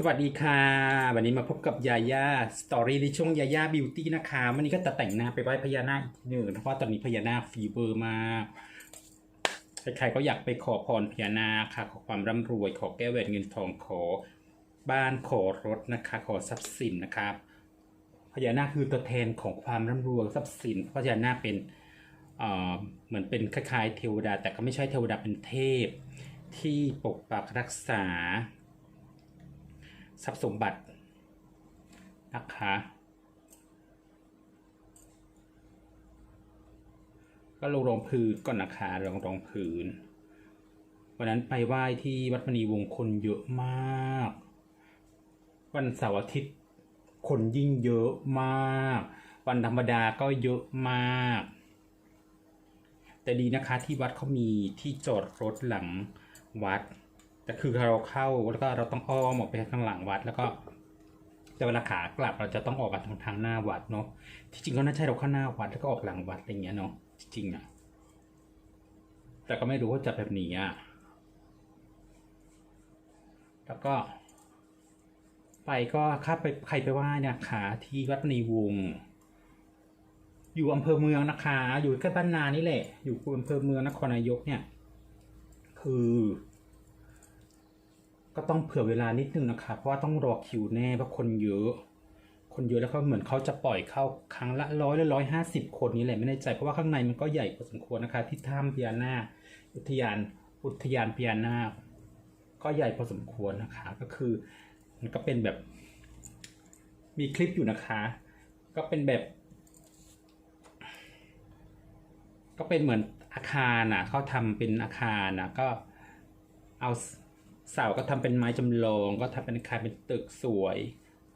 สวัสดีค่ะ วันนี้มาพบกับยาย่าสตอรี่ในช่วงยาย่าบิวตี้นะคะวันนี้ก็จะแต่งหน้าไปไหว้พญานาคอีกหนึ่งเพราะว่าตอนนี้พญานาคฟีเวอร์มากใครๆก็อยากไปขอพรพญานาคค่ะ ขอความร่ำรวย ขอแก้วแหวนเงินทองขอบ้านขอรถนะคะ ขอทรัพย์สินนะครับพญานาคคือตัวแทนของความร่ำรวยทรัพย์สินเพราะพญานาคเป็นเอ่อเหมือนเป็นคล้ายๆเทวดา แต่ก็ไม่ใช่เทวดาเป็นเทพที่ปกปักรักษา ทรัพย์สมบัตินะคะก็ลงรองพื้นก่อนนะคะลงรองพื้น วันนั้นไปไหว้ที่วัดมณีวงคนเยอะมาก วันเสาร์อาทิตย์คนยิ่งเยอะมาก วันธรรมดาก็เยอะมาก แต่ดีนะคะที่วัดเขามีที่จอดรถหลังวัด แต่คือเราเข้าแล้วก็เราต้องอ้อมออกไปข้างหลังวัด แล้วก็แต่เวลาขากลับเราจะต้องออกกันทางทางหน้าวัดเนาะที่จริงก็น่าใช่เราเข้าหน้าวัดแล้วก็ออกหลังวัดอะไรเงี้ยเนาะจริงๆอะแต่ก็ไม่รู้ว่าจะแบบนี้อะแล้วก็ไปก็ข้าไปใครไปไหว้เนะคะที่วัดมณีวง อยู่อำเภอเมืองนะคะ อยู่ใกล้บ้านนานี่แหละ อยู่อำเภอเมืองนครนายกเนี่ย คือ ก็ต้องเผื่อเวลานิดนึงนะคะ เพราะว่าต้องรอคิวแน่เพราะคนเยอะ คนเยอะแล้วก็เหมือนเขาจะปล่อยเข้าครั้งละร้อยหรือร้อยห้าสิบคนนี้แหละไม่แน่ใจเพราะว่าข้างในมันก็ใหญ่พอสมควรนะคะ ที่ถ้ำพญานาคอุทยานอุทยานพญานาคก็ใหญ่พอสมควรนะคะ ก็คือมันก็เป็นแบบ มีคลิปอยู่นะคะ ก็เป็นแบบ ก็เป็นเหมือนอาคารอะเขาทำเป็นอาคารอะก็เอา เสาก็ทำเป็นไม้จำลอง ก็ทำเป็นคารเป็นตึกสวย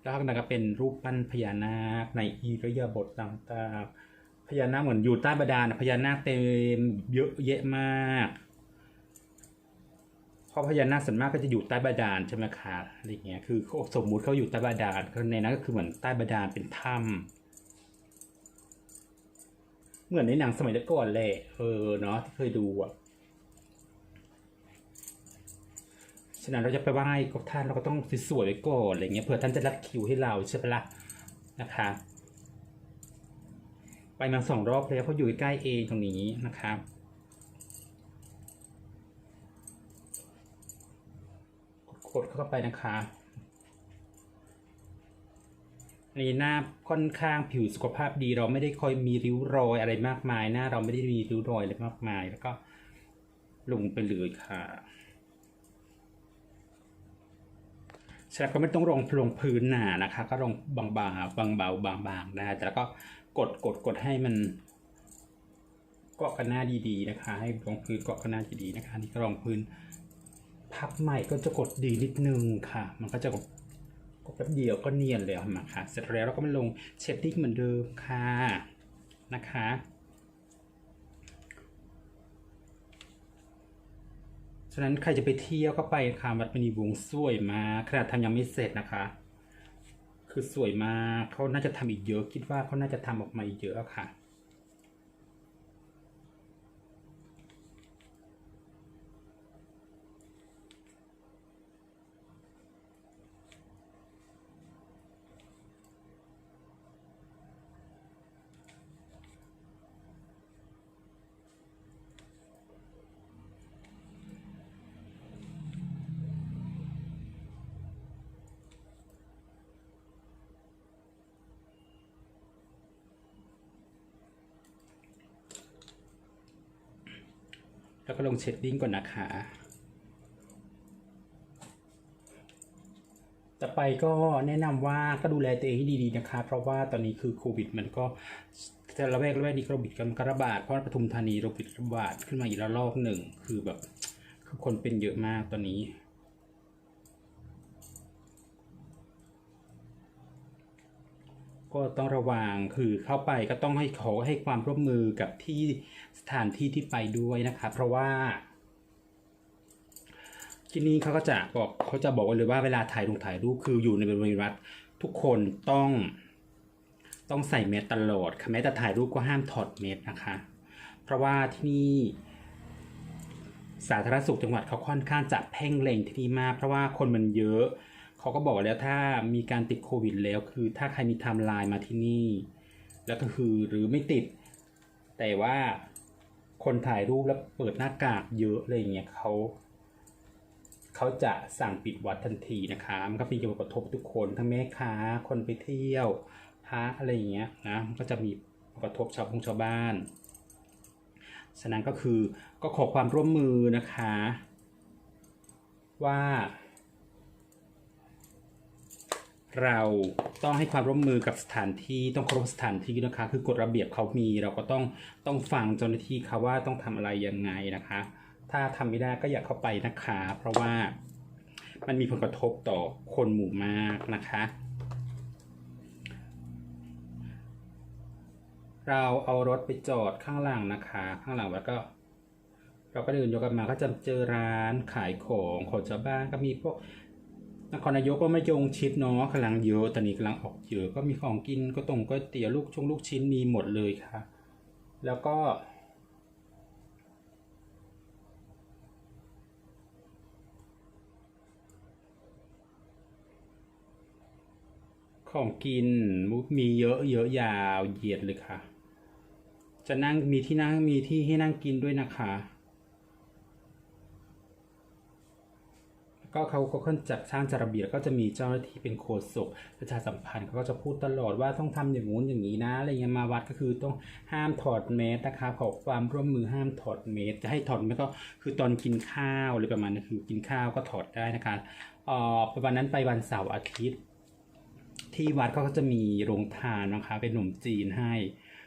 แล้วข้างในก็เป็นรูปปั้นพญานาคในอิริยาบถต่างๆพญานาคเหมือนอยู่ใต้บาดาลพญานาคเต็มเยอะแยะมากเพราะพญานาคส่วนมากก็จะอยู่ใต้บาดาลใช่ไหมคะอะไรเงี้ยคือสมมุติเขาอยู่ใต้บาดาลในนั้นก็คือเหมือนใต้บาดาลเป็นถ้ำเหมือนในหนังสมัยก่อนแหละเออเนาะที่เคยดูอะ ฉะนั้นเราจะไปไหว้กับท่านเราก็ต้องสวยๆไว้ก่อนอะไรเงี้ยเผื่อท่านจะรัดคิวให้เราใช่ปะล่ะนะคะ ไปมาสองรอบแล้วเพราะอยู่ใกล้เองตรงนี้นะครับกดเข้าไปนะคะนนี้หน้าค่อนข้างผิวสุขภาพดีเราไม่ได้ค่อยมีริ้วรอยอะไรมากมายหน้าเราไม่ได้มีริ้วรอยอะไรมากมาย แล้วก็ลงไปเลยค่ะ ฉะนั้นก็ไม่ต้องลงลงพื้นหนานะคะ ก็ลงบางๆบางเบาบางๆได้แต่แล้วก็กดกดกดให้มันเกาะกันหน้าดีๆนะคะ ให้ลงพื้นเกาะกันหน้าดีๆนะคะนี่ก็ลงพื้นพับใหม่ก็จะกดดีนิดนึงค่ะ มันก็จะกดกดแป๊บเดียวก็เนียนเลยมาค่ะ เสร็จแล้วเราก็มาลงเชดดิ้งเหมือนเดิมค่ะนะคะ ฉะนั้นใครจะไปเที่ยวก็ไปค่ะวัดมณีวงสวยมากขนาดทำยังไม่เสร็จนะคะ คือสวยมากเขาน่าจะทำอีกเยอะ คิดว่าเขาน่าจะทำออกมาอีกเยอะค่ะ แล้วก็ลงเชดดิ้งก่อนนะคะต่อไปก็แนะนำว่าก็ดูแลตัวเองให้ดีๆนะคะ เพราะว่าตอนนี้คือโควิด มันก็แต่ละแวกละแวกนี้โควิดกังระบาดเพราะว่าปทุมธานีโควิดระบาดขึ้นมาอีกระลอกหนึ่งคือแบบคือคนเป็นเยอะมากตอนนี้ ก็ต้องระวังคือเข้าไปก็ต้องให้ขอให้ความร่วมมือกับที่สถานที่ที่ไปด้วยนะคะเพราะว่า ที่นี่เขาก็จะบอกเขาจะบอกเลยว่าเวลาถ่ายลงถ่ายรูปคืออยู่ในบริเวณวัดทุกคนต้อง ต้องใส่แมสตลอดค่ะแม้แต่ถ่ายรูปก็ห้ามถอดแมสนะคะ เพราะว่าที่นี่สาธารณสุขจังหวัดเขาค่อนข้างจะเพ่งเล็งที่นี่มาก เพราะว่าคนมันเยอะ เขาก็บอกแล้วถ้ามีการติดโควิดแล้ว คือถ้าใครมีไทม์ไลน์มาที่นี่ แล้วก็คือหรือไม่ติด แต่ว่าคนถ่ายรูปแล้วเปิดหน้ากากเยอะอะไรอย่างเงี้ยเขาเขาจะสั่งปิดวัดทันทีนะคะมันก็มีผลกระทบทุกคนทั้งแม่ค้าคนไปเที่ยวพระอะไรอย่างเงี้ยนะมันก็จะมีผลกระทบชาวพงชาวบ้านฉะนั้นก็คือก็ขอความร่วมมือนะคะ ว่า เราต้องให้ความร่วมมือกับสถานที่ต้องเคารพสถานที่นะคะ คือกฎระเบียบเขามีเราก็ต้องต้องฟังเจ้าหน้าที่เขาว่าต้องทำอะไรยังไงนะคะ ถ้าทำไม่ได้ก็อย่าเข้าไปนะคะ เพราะว่ามันมีผลกระทบต่อคนหมู่มากนะคะ เราเอารถไปจอดข้างหลังนะคะ ข้างหลังแล้วก็ เราก็เดินยกกันมาก็จะเจอร้านขายของของชาวบ้านก็มีพวก นครนายกก็ไม่ยงชิดเนาะกำลังเยอะตอนนี้กำลังออกเยอะก็มีของกินก็ตรงก็เตี๋ยวลูกชงลูกชิ้นมีหมดเลยค่ะ แล้วก็ ของกินมีเยอะเยอะยาวเหยียดเลยค่ะ จะนั่งมีที่นั่งมีที่ให้นั่งกินด้วยนะคะ ก็เขาก็ค่อนจัดสร้างจระเบียบก็จะมีเจ้าหน้าที่เป็นโฆษกประชาสัมพันธ์เขาก็จะพูดตลอดว่าต้องทำอย่างงู้นอย่างนี้นะอะไรเงี้ยมาวัดก็คือต้องห้ามถอดแมสนะคะขอความร่วมมือห้ามถอดแมสจะให้ถอดแมสก็คือตอนกินข้าวหรือประมาณนั้นคือกินข้าวก็ถอดได้นะคะเอ่อวันนั้นไปวันเสาร์อาทิตย์ ที่วัดเขาก็จะมีโรงทานนะคะ เป็นขนมจีนให้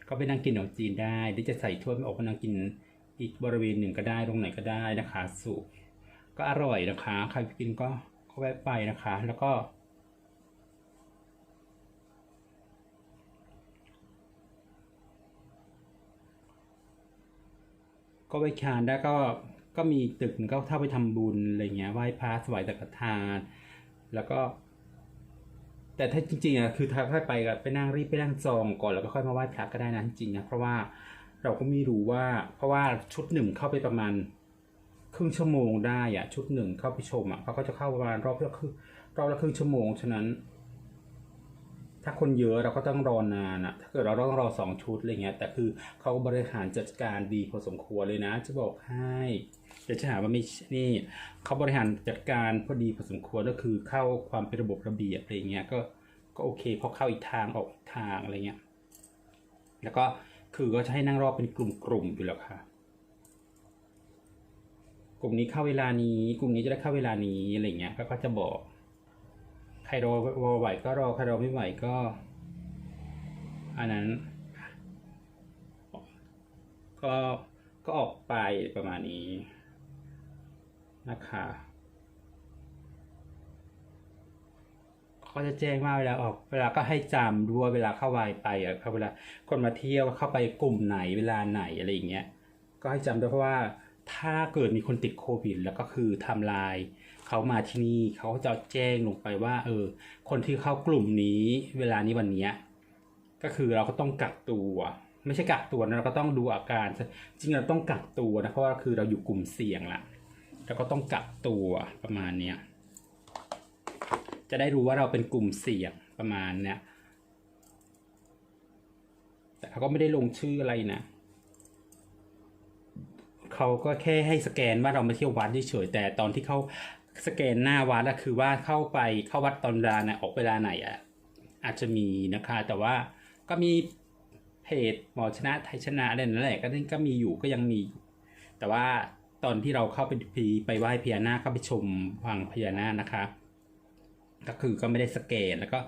ก็ไปนั่งกินขนมจีนได้หรือจะใส่ถ้วยมาออกมานั่งกินอีกบริเวณหนึ่งก็ได้ตรงไหนก็ได้นะคะสุ ก็อร่อยนะคะ ใครไปกินก็ก็แวะไปนะคะ แล้วก็ ก็ไปทานได้ก็ก็มีตึกก็เท่าไปทำบุญอะไรเงี้ยไหว้พระถวายสังฆทาน แล้วก็ แต่ถ้าจริงๆอะคือถ้าค่อยไปก็ไปนั่งรีบไปนั่งจองก่อนแล้วก็ค่อยมาไหว้พระก็ได้นะจริงๆนะเพราะว่าเราก็ไม่รู้ว่า เพราะว่าชุดหนึ่งเข้าไปประมาณ ครึ่งชั่วโมงได้อะชุดหนึ่งเข้าไปชมอะเขาก็จะเข้าประมาณรอบละครึ่งรอบละครึ่งชั่วโมงฉะนั้น ถ้าคนเยอะเราก็ต้องรอนานอะ ถ้าเกิดเราต้องรอสองชุดอะไรเงี้ย แต่คือเขาบริหารจัดการดีพอสมควรเลยนะ จะบอกให้เดี๋ยวจะหาว่าไม่นี่เขาบริหารจัดการพอดีพอสมควรก็คือเข้าความเป็นระบบระเบียบอะไรเงี้ยก็ก็โอเคเพราะเข้าอีกทางออกทางอะไรเงี้ย แล้วก็คือก็จะให้นั่งรอบเป็นกลุ่มๆอยู่แล้วค่ะ ลุ่มนี้เข้าเวลานี้ กลุ่มนี้จะได้เข้าเวลานี้อะไรเงี้ยก็ก็จะบอก ใครรอรอไหวก็รอใครรอไม่ไหวก็ อันนั้น ก็ก็ออกไปประมาณนี้นะคะเขาจะแจ้งว่าเวลาออกเวลาก็ให้จำด้วยเวลาเข้าไวไปอะเขาเวลาคนมาเที่ยวเข้าไปกลุ่มไหนเวลาไหนอะไรอย่างเงี้ยก็ให้จำด้วยเพราะว่า ถ้าเกิดมีคนติดโควิด แล้วก็คือทำลายเขามาที่นี่เขาจะแจ้งลงไปว่า เออ คนที่เข้ากลุ่มนี้ เวลานี้วันนี้ก็คือเราก็ต้องกักตัว ไม่ใช่กักตัวนะเราก็ต้องดูอาการ จริงเราต้องกักตัวนะเพราะว่าคือเราอยู่กลุ่มเสี่ยงละแล้วก็ต้องกักตัวประมาณเนี้ยจะได้รู้ว่าเราเป็นกลุ่มเสี่ยงประมาณเนี้ยแต่เขาก็ไม่ได้ลงชื่ออะไรนะ เขาก็แค่ให้สแกนว่าเรามาเที่ยววัดเฉยแต่ตอนที่เขาสแกนหน้าวัดอะคือว่าเข้าไปเข้าวัดตอนเวลาไหนออกเวลาไหนอะอาจจะมีนะคะ แต่ว่าก็มีเพจหมอชนะไทยชนะอะไรนั่นแหละก็ก็มีอยู่ก็ยังมี แต่ว่าตอนที่เราเข้าไปไปไหว้พญานาคเข้าไปชมวังพญานาคนะคะ ก็คือก็ไม่ได้สแกนแล้วก็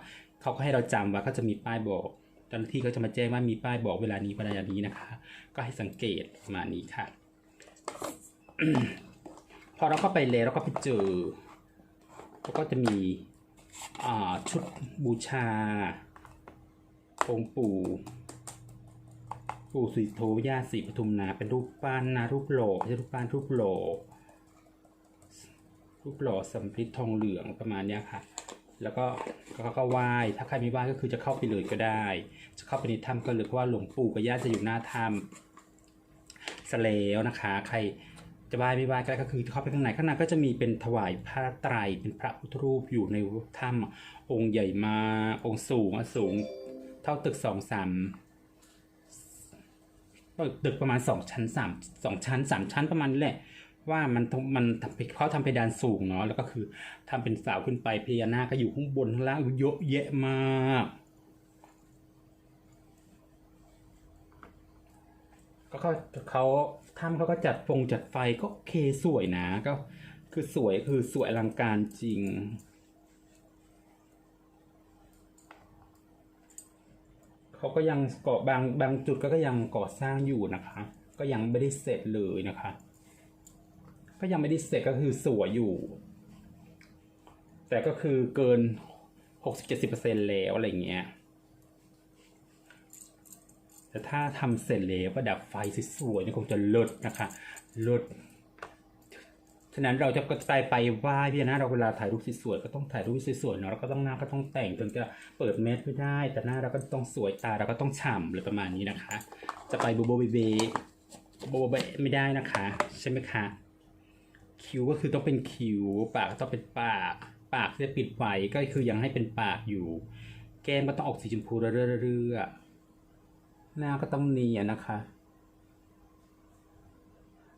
เขาก็ให้เราจำว่าก็จะมีป้ายบอกเจ้าหน้าที่ก็จะมาแจ้งว่ามีป้ายบอกเวลานี้เวลานี้นะคะ ก็ให้สังเกตประมาณนี้ค่ะ พอเราเข้าไปแล้วเราก็ไปเจอเขาก็จะมีชุดบูชาองค์ปู่ปู่สุโธย่าศรีปทุมนา เป็นรูปปั้นนะรูปหล่อไม่ใช่รูปปั้นรูปหล่อรูปหล่อสำริดทองเหลืองประมาณนี้ค่ะ แล้วก็ก็ก็ไหว้ถ้าใครไม่ไหว้ก็คือจะเข้าไปเลยก็ได้ จะเข้าไปในถ้ำก็เลยเพราะว่าหลวงปู่กับย่าจะอยู่หน้าถ้ำสแล้วนะคะ ใคร จะไหว้ไม่ไหว้ก็ได้ก็คือเข้าไปข้างในข้างในก็จะมีเป็นถวายพระไตรเป็นพระพุทธรูปอยู่ในถ้ำอะองค์ใหญ่มาองค์สูงสูง เท่าตึกสองสามตึกประมาณสองชั้นสามสองชั้นสามชั้นประมาณนี้แหละ ว่ามันมันทำเขาทำเพดานสูงเนาะแล้วก็คือทำเป็นเสาขึ้นไปพญานาคก็อยู่ข้างบนข้างล่างเยอะแยะมากก็เขา เขาทำเขาก็จัดฟงจัดไฟก็โอเคสวยนะก็คือสวยคือสวยอลังการจริง เขาก็ยังก่อบางบางจุดก็ก็ยังก่อสร้างอยู่นะคะ ก็ยังไม่ได้เสร็จเลยนะคะ ก็ยังไม่ได้เสร็จก็คือสวยอยู่ แต่ก็คือเกินหกสิบเจ็ดสิบเปอร์เซ็นแล้วอะไรเงี้ย แต่ถ้าทำเสร็จแล้วประดับไฟสวยๆนี่คงจะลิศนะคะลิศฉะนั้นเราจะก็ไปไปไหว้พี่นะเราเวลาถ่ายรูปสวยๆก็ต้องถ่ายรูปสวยๆเนาะเราก็ต้องหน้าก็ต้องแต่งถึงจะเปิดเมสไม่ได้ แต่หน้าเราก็ต้องสวยตาเราก็ต้องฉ่ำเลยประมาณนี้นะคะ จะไปโบโบเบเบโบโบเบไม่ได้นะคะ ใช่ไหมคะคิ้วก็คือต้องเป็นคิ้วปากต้องเป็นปาก ปากจะปิดไว้ก็คือยังให้เป็นปากอยู่ แก้มก็ต้องออกสีชมพูเรื่อยๆ หน้าก็ต้องเนียนนะคะ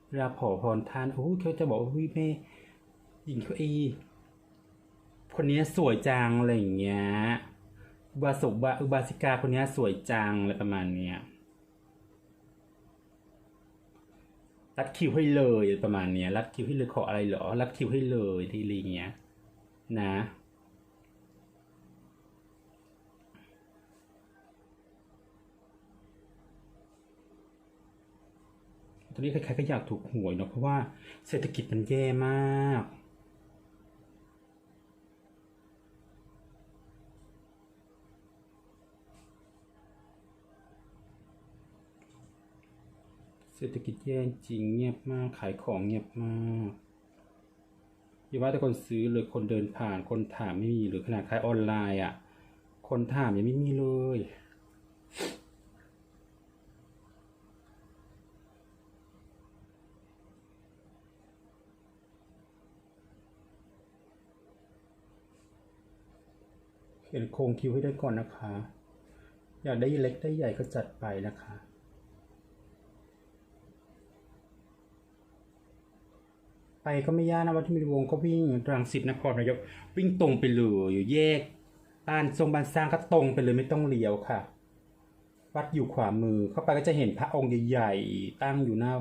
เวลาขอพรท่านโอ้เขาจะบอกว่าวิเม่หญิงเขาเอคนนี้สวยจังอะไรอย่างเงี้ยอุบาสกอุบาสิกาคนนี้สวยจังอะไรประมาณเนี้ยรัดคิวให้เลยประมาณเนี้ยรัดคิวให้เลยขออะไรเหรอรัดคิวให้เลยทีอะไรเงี้ยนะ อนนี้ใครๆก็อยากถูกหวยเนาะเพราะว่าเศรษฐกิจมันแย่มาก เศรษฐกิจแย่จริงเงียบมาก ขายของเงียบมากอย่าว่าแต่คนซื้อเลยคนเดินผ่านคนถามไม่มีหรือขนาดขายออนไลน์อะ คนถามยังไม่มีเลย เห็นโครงคิวให้ได้ก่อนนะคะ อยากได้เล็กได้ใหญ่ก็จัดไปนะคะไปก็ไม่ยากนะวัดที่มีวงก็วิ่งรังสิตนครนายกวิ่งตรงไปเลยอยู่แยกบ้านทรงบ้านสร้างก็ตรงไปเลยไม่ต้องเลี้ยวค่ะ วัดอยู่ขวามือเข้าไปก็จะเห็นพระองค์ใหญ่ๆตั้งอยู่หน้า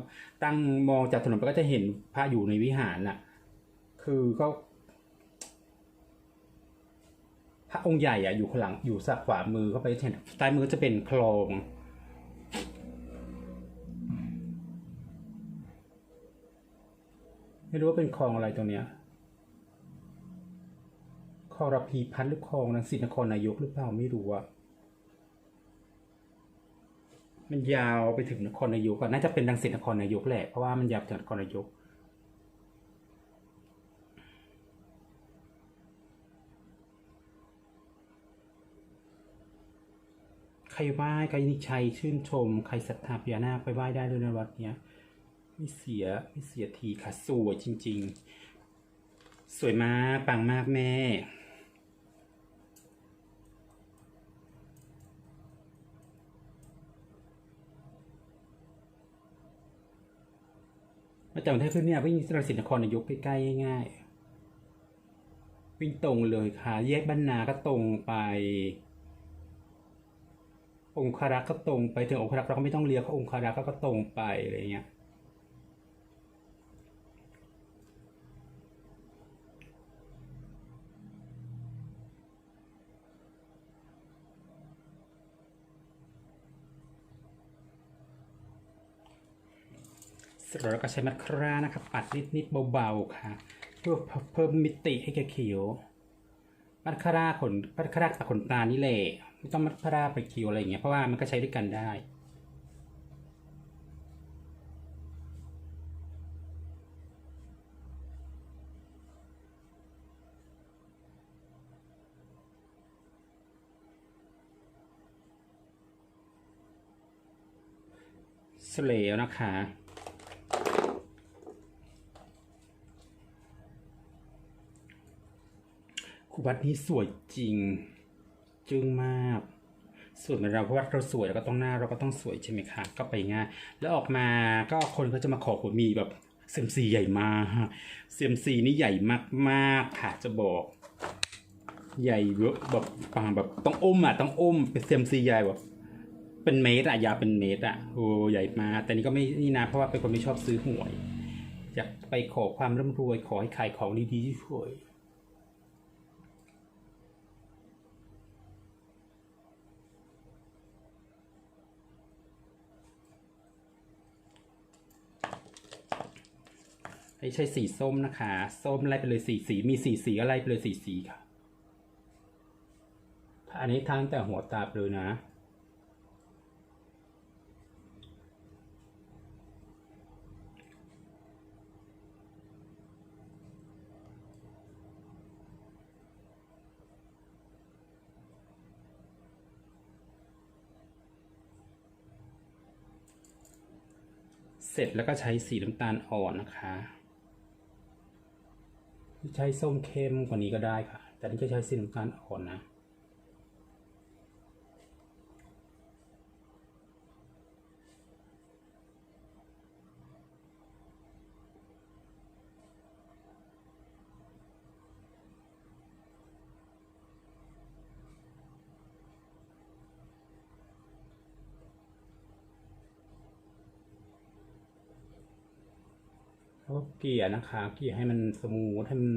ตั้งมองจากถนนไปก็จะเห็นพระอยู่ในวิหารน่ะ คือก็ พระองค์ใหญ่อะอยู่ข้างหลังอยู่สักขวามือเข้าไปเห็นใต้มือจะเป็นคลองไม่รู้ว่าเป็นคลองอะไรตรงเนี้ยคลองระพีพัฒน์หรือคลองรังสิตนครนายกหรือเปล่าไม่รู้อะมันยาวไปถึงนครนายกอะน่าจะเป็นรังสิตนครนายกแหละเพราะว่ามันยาวจากนครนายก รไหว้ใครนิชัยชื่นชม ใครศรัทธาพญานาคไปไหว้ได้เลยในวัดเนี้ยไม่เสียไม่เสียทีค่ะสวยจริง ๆ สวยมากปังมากแม่มาจากกรุงเทพเนี่ยวิ่งรังสิตนครนายกใกล้ๆง่ายๆวิ่งตรงเลยค่ะ แยกบ้านนาก็ตรงไป องคารักษ์ก็ตรงไปถึงองคารักษ์เราก็ไม่ต้องเลี้ยวเขาองคารักษ์ก็ตรงไปอะไรเงี้ยเสร็จแล้วก็ใช้มัสคร่านะครับปัดนิดๆเบาๆค่ะ เพื่อเพิ่มมิติให้แกเขียวมัสคร่าขนมัสคร่าตัดขนตานี่แหละ ไม่ต้องมัดพราไปคิวอะไรอย่างเงี้ยเพราะว่ามันก็ใช้ด้วยกันได้ เสลวนะคะวัดนี้สวยจริง จึ้งมากสวยเหมือนเราเพราะว่าเราสวยเราก็ต้องหน้าเราก็ต้องสวยใช่ไหมคะก็ไปง่ายแล้วออกมาก็คนก็จะมาขอผลมีแบบเซยมซีใหญ่มากเซยมซีนี่ใหญ่มากๆค่ะจะบอก ใหญ่เยอะแบบปางแบบต้องอุ้มอะต้องอุ้มเป็นเซยมซีใหญ่แบบเป็นเมตรอะยาวเป็นเมตรอะโอ้ใหญ่มากแต่นี่ก็ไม่นี่นะเพราะว่าเป็นคนไม่ชอบซื้อหวยอยากไปขอความร่ำรวยขอให้ขายของดีๆที่ช่วย ไม่ใช่สีส้มนะคะ ส้มไล่ไปเลยสีสี มีสีสีก็ไล่ไปเลยสีสีค่ะ อันนี้ทั้งแต่หัวตาไปเลยนะ เสร็จแล้วก็ใช้สีน้ำตาลอ่อนนะคะ ใช้ส้มเข้มกว่านี้ก็ได้ค่ะ แต่นี่จะใช้สีน้ำตาลอ่อนนะ แล้วก็เกลี่ยนะคะเกลี่ยให้มันสมูทให้มัน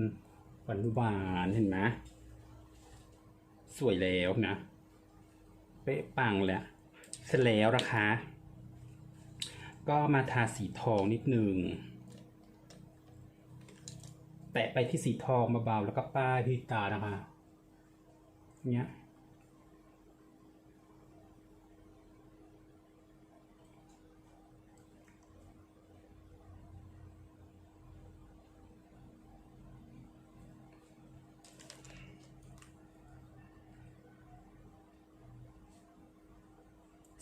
หวานหวานเห็นไหมสวยแล้วนะเป๊ะปังแล้วเสร็จแล้วนะคะ ก็มาทาสีทองนิดนึงแตะไปที่สีทองเบาๆแล้วก็ป้ายที่ตานะคะเนี้ย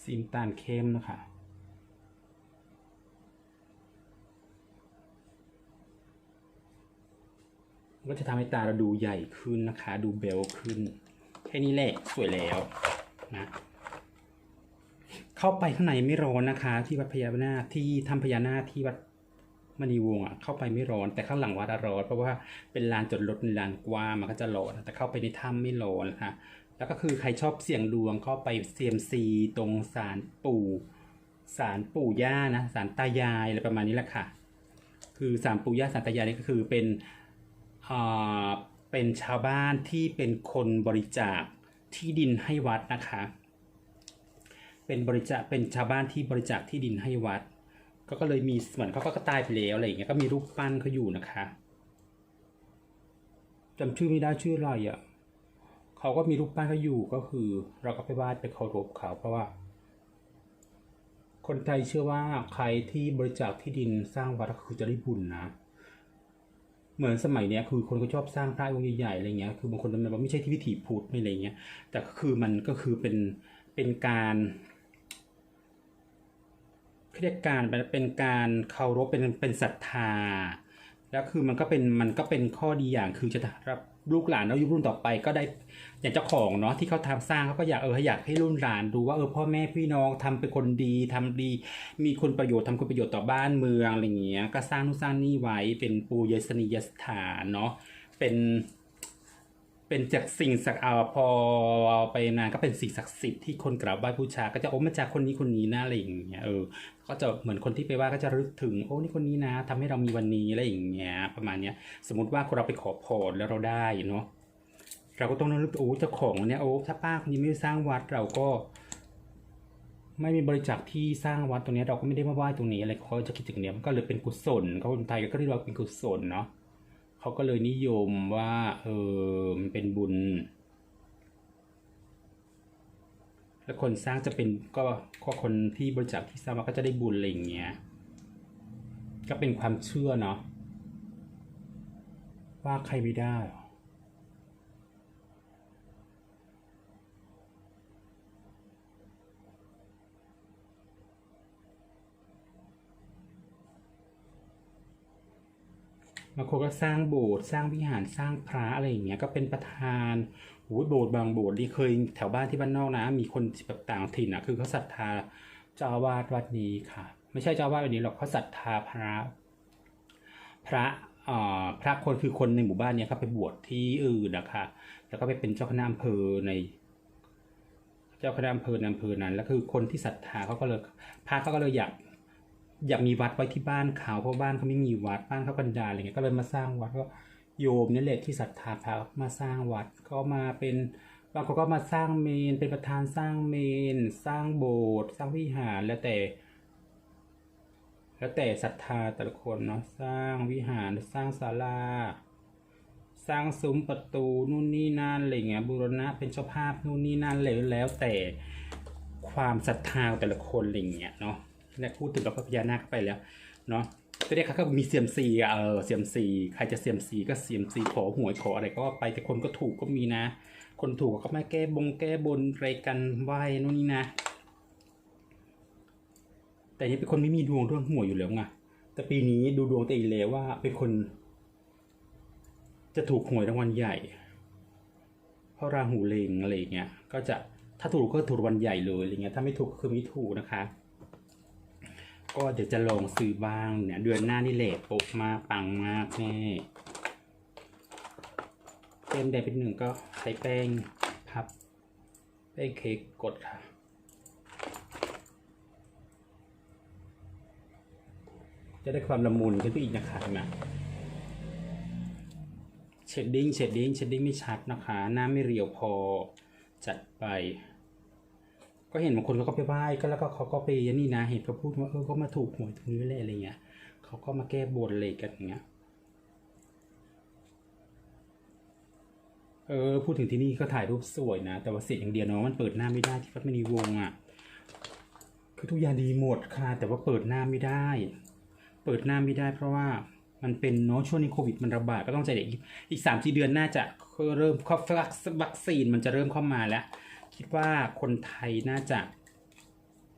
สีน้ำตาลเข้มนะคะก็จะทำให้ตาเราดูใหญ่ขึ้นนะคะ ดูเบลขึ้น แค่นี้แหละสวยแล้วนะเข้าไปข้างในไม่ร้อนนะคะ ที่วัดพญานาคที่ถ้ำพญานาคที่วัดมณีวงศ์อะเข้าไปไม่ร้อนแต่ข้างหลังวัดร้อนเพราะว่าเป็นลานจอดรถเป็นลานกว้างมันก็จะร้อนแต่เข้าไปในถ้ำไม่ร้อนนะคะ แล้วก็คือใครชอบเสี่ยงดวงก็ไปเซียมซีตรงศาลปู่ศาลปู่ย่านะศาลตายายอะไรประมาณนี้แหละค่ะ คือศาลปู่ย่าศาลตายายนี่ก็คือเป็นอ่าเป็นชาวบ้านที่เป็นคนบริจาคที่ดินให้วัดนะคะ เป็นบริจาคเป็นชาวบ้านที่บริจาคที่ดินให้วัด ก็ก็เลยมีเหมือนเขาก็ตายไปแล้วอะไรอย่างเงี้ยก็มีรูปปั้นเขาอยู่นะคะจำชื่อไม่ได้ชื่ออะไรอะ เขาก็มีรูปปั้นเขาอยู่ก็คือ เราก็ไปไหว้ไปเคารพเขาเพราะว่า คนไทยเชื่อว่าใครที่บริจาคที่ดินสร้างวัดก็คือจะได้บุญนะ เหมือนสมัยเนี้ยคือคนก็ชอบสร้างพระองค์ใหญ่ๆอะไรเงี้ยคือบางคนมันไม่ใช่ที่วิถีพุทธไม่อะไรเงี้ย แต่ก็คือมันก็คือเป็นเป็นการเรียกการเป็นการเคารพเป็นเป็นศรัทธา แล้วคือมันก็เป็นมันก็เป็นข้อดีอย่างคือจะรับ ลูกหลานแล้วยุครุ่นต่อไปก็ได้อย่างเจ้าของเนาะที่เขาทำสร้างเขาก็อยากเอออยากให้รุ่นหลานดูว่าเออพ่อแม่พี่น้องทำเป็นคนดีทำดี มีคุณประโยชน์ทำคุณประโยชน์ต่อบ้านเมืองอะไรเงี้ยก็สร้างนู่นสร้างนี่ไว้เป็นปูเยสนียสถานเนาะเป็น เป็นจากสิ่งศักดิ์เอาพอไปนานก็เป็นสิ่งศักดิ์สิทธิ์ที่คนกราบไหว้บูชา ก็จะโอ้มาจากคนนี้คนนี้นะอะไรอย่างเงี้ยเออก็จะเหมือนคนที่ไปว่าก็จะรึกถึงโอ้นี่คนนี้นะทำให้เรามีวันนี้อะไรอย่างเงี้ยประมาณเนี้ยสมมติว่าเราไปขอพรแล้วเราได้เนาะเราก็ต้องนึกโอ้เจ้าของเนี่ยโอ้ถ้าป้าคนนี้ไม่สร้างวัดเราก็ ไม่มีบริจาคที่สร้างวัดตรงนี้เราก็ไม่ได้มาไหว้ตรงนี้อะไรเขาจะคิดถึงเนี้ยมันก็เลยเป็นกุศลเขาคนไทยก็เรียกว่าเป็นกุศลเนาะ เขาก็เลยนิยมว่าเออมันเป็นบุญ แล้วคนสร้างจะเป็นก็ก็คนที่บริจาคที่สร้างมาก็จะได้บุญอะไรอย่างเงี้ยก็เป็นความเชื่อเนาะว่าใครไม่ได้หรอม บางคนก็สร้างโบสถ์สร้างวิหารสร้างพระอะไรอย่างเงี้ยก็เป็นประธานโอ้โบสถ์บางโบสถ์ที่เคยแถวบ้านที่บ้านนอกนะ มีคนแบบต่างถิ่นอะคือเขาศรัทธาเจ้าวาสวัดนี้ค่ะ ไม่ใช่เจ้าวาสวัดนี้หรอกเขาศรัทธาพระพระเอ่อพระคนคือคนในหมู่บ้านเนี้ยครับไปบวชที่อื่นนะคะ แล้วก็ไปเป็นเจ้าคณะอำเภอใน เจ้าคณะอำเภอในอำเภอนั้น แล้วคือคนที่ศรัทธาเขาก็เลยพระเขาก็เลยอยาก อยากมีวัดไว้ที่บ้านเขาเพราะบ้านเขาไม่มีวัดบ้านเขากันดารอะไรเงี้ยก็เลยมาสร้างวัดก็โยมนี่แหละที่ศรัทธาพระมาสร้างวัดก็มาเป็นบางคนก็มาสร้างเมนเป็นประธานสร้างเมน สร้างโบสถ์สร้างวิหารแล้วแต่ แล้วแต่ศรัทธาแต่ละคนเนาะสร้างวิหารสร้างศาลาสร้างซุ้มประตูนู่นนี่นั่นอะไรเงี้ยบูรณะเป็นเจ้าภาพนู่นนี่นั่นเลยแล้วแต่ความศรัทธาแต่ละคนอะไรเงี้ยเนาะ เนี่ยพูดถึงกับพระพญานาคไปแล้วเนาะก็เรียเขาก็มีเซียมซีอ่เออเซียมซีใครจะเซียมซีก็เซียมซีขอหวยขออะไรก็ว่าไปแต่คนก็ถูกก็มีนะ คนถูกก็มาแก้บงแก้บนอะไรกันไหว้นู่นนี่นะ แต่นี่เป็นคนไม่มีดวงเรื่องหวยอยู่แล้วไงแต่ปีนี้ดูดวงตัวเองแล้วว่าเป็นคน จะถูกหวยรางวัลใหญ่ เพราะราหูเลงอะไรเงี้ยก็จะถ้าถูกก็ถูกรางวัลใหญ่เลยอะไรเงี้ยถ้าไม่ถูกก็คือไม่ถูกนะคะ ก็เดี๋ยวจะลองซื้อบ้างเนี่ย เดือนหน้านี่แหละปกมากปังมากแน่เต็มแดงเป็นหนึ่งก็ใช้แป้งพับแป้งเค้กกดค่ะ จะได้ความละมุนขึ้นไปอีกนะคะเห็นไหมเชดดิ้งเชดดิ้งเชดดิ้งไม่ชัดนะคะ หน้าไม่เรียวพอจัดไป ก็เห็นบางคนเขาก็ไปไหว้ก็แล้วก็เขาก็ไปนี่นะเห็นเขาพูดว่าเออก็มาถูกหวยตรงนี้เลยอะไรเงี้ยเขาก็มาแก้บนเลยกันอย่างเงี้ยเออพูดถึงที่นี่ก็ถ่ายรูปสวยนะ แต่ว่าเสียอย่างเดียวเนาะมันเปิดหน้าไม่ได้ที่วัดมณีวงศ์อะ คือทุกอย่างดีหมดค่ะ แต่ว่าเปิดหน้าไม่ได้ เปิดหน้าไม่ได้ เพราะว่ามันเป็นเนาะช่วงนี้โควิดมันระบาดก็ต้องใจเด็กอีกสามสี่เดือนน่าจะเริ่มเข้าวัคซีนมันจะเริ่มเข้ามาแล้ว คิดว่าคนไทยน่าจะ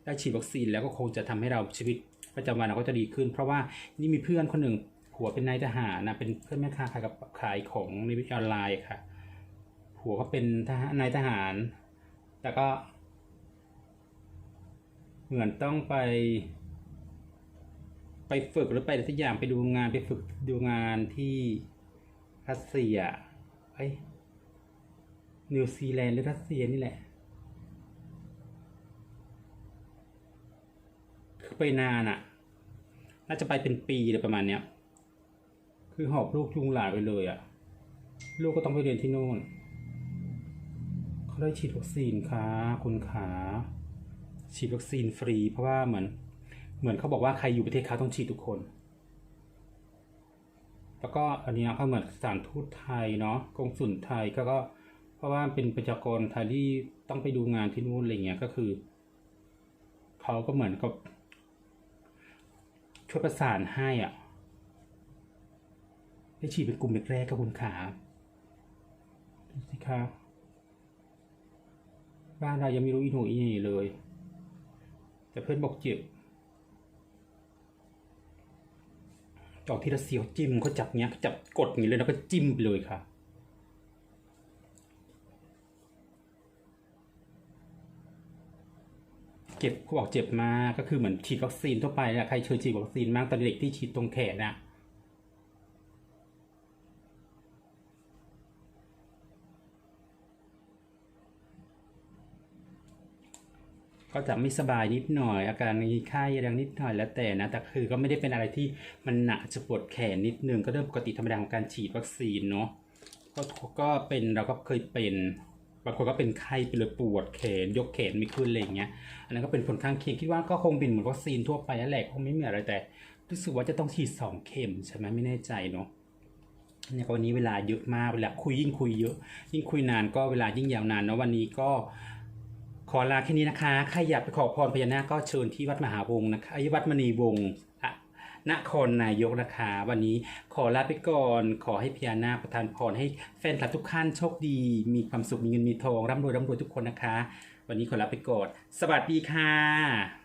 ได้ฉีดวัคซีนแล้วก็คงจะทำให้เราชีวิตประจำวันเราก็จะดีขึ้น เพราะว่านี่มีเพื่อนคนหนึ่งผัวเป็นนายทหารนะเป็นเพื่อนแม่ค้าขายกับขายของในวิทยออนไลน์ค่ะ ผัวก็เป็นทหารนายทหาร แต่ก็ เหมือนต้องไป ไปฝึกหรือไปอะไรสักอย่างไปดูงานไปฝึกดูงานที่รัสเซียไอ้ย นิวซีแลนด์หรือรัสเซียนี่แหละ คือไปนานอะ่ะ น่าจะไปเป็นปีเลยประมาณเนี้ย คือหอบลูกจุงหลานไปเลยอะ่ะ ลูกก็ต้องไปเรียนที่โน่น เขาได้ฉีดวัคซีนค่ะคุณขาฉีดวัคซีนฟรี เพราะว่าเหมือน เหมือนเขาบอกว่าใครอยู่ประเทศเขาต้องฉีดทุกคน แล้วก็อันนี้เขาเหมือนสถานทูตไทยเนาะกงสุลไทยก็ก็ เพราะว่าเป็นประชากรไทยที่ต้องไปดูงานที่นู่นอะไรเงี้ยก็คือเขาก็เหมือนกับช่วยประสานให้อะได้ฉีดเป็นกลุ่มแรกๆกับคุณขาดูสิคะบ้านเรายังไม่รู้อีโหนอีเหน่เลย แต่เพื่อนบอกเจ็บจอกที่รัสเซียจิ้มเขาจับเนี้ยเขาจับกดอย่างนี้เลยแล้วก็จิ้มไปเลยค่ะ เจ็บเขาบอกเจ็บมากก็คือเหมือนฉีดวัคซีนทั่วไปแหละใครเคยฉีดวัคซีนมากตอนเด็กที่ฉีดตรงแขนนะก็จะไม่สบายนิดหน่อย อาการมีไข้แรงนิดหน่อยแล้วแต่นะแต่คือก็ไม่ได้เป็นอะไรที่มันหนักจะปวดแขนนิดนึงก็เรื่องปกติธรรมดาของการฉีดวัคซีนเนาะก็ก็เป็นเราก็เคยเป็น บางคนก็เป็นไข้ไปเลยปวดแขน ยกแขนไม่ขึ้นอะไรอย่างเงี้ย อันนั้นก็เป็นผลข้างเคียงคิดว่าก็คงเป็นเหมือนวัคซีนทั่วไปนั่นแหละคงไม่มีอะไรแต่ รู้สึกว่าจะต้องฉีดสองเข็มใช่ไหมไม่แน่ใจเนาะเนี่ยวันนี้เวลาเยอะมากเวลาคุยยิ่งคุยเยอะ ยิ่งคุยนานก็เวลายิ่งยาวนานเนาะวันนี้ก็ขอลาแค่นี้นะคะ ใครอยากไปขอพรพญานาคก็เชิญที่วัดมหาวงนะคะไอ้วัดมณีวงอะ นครนายกนะคะ วันนี้ขอลาไปก่อน ขอให้พญานาคประทานพรให้แฟนคลับทุกท่านโชคดี มีความสุขมีเงินมีทองร่ำรวยร่ำรวยทุกคนนะคะ วันนี้ขอลาไปก่อน สวัสดีค่ะ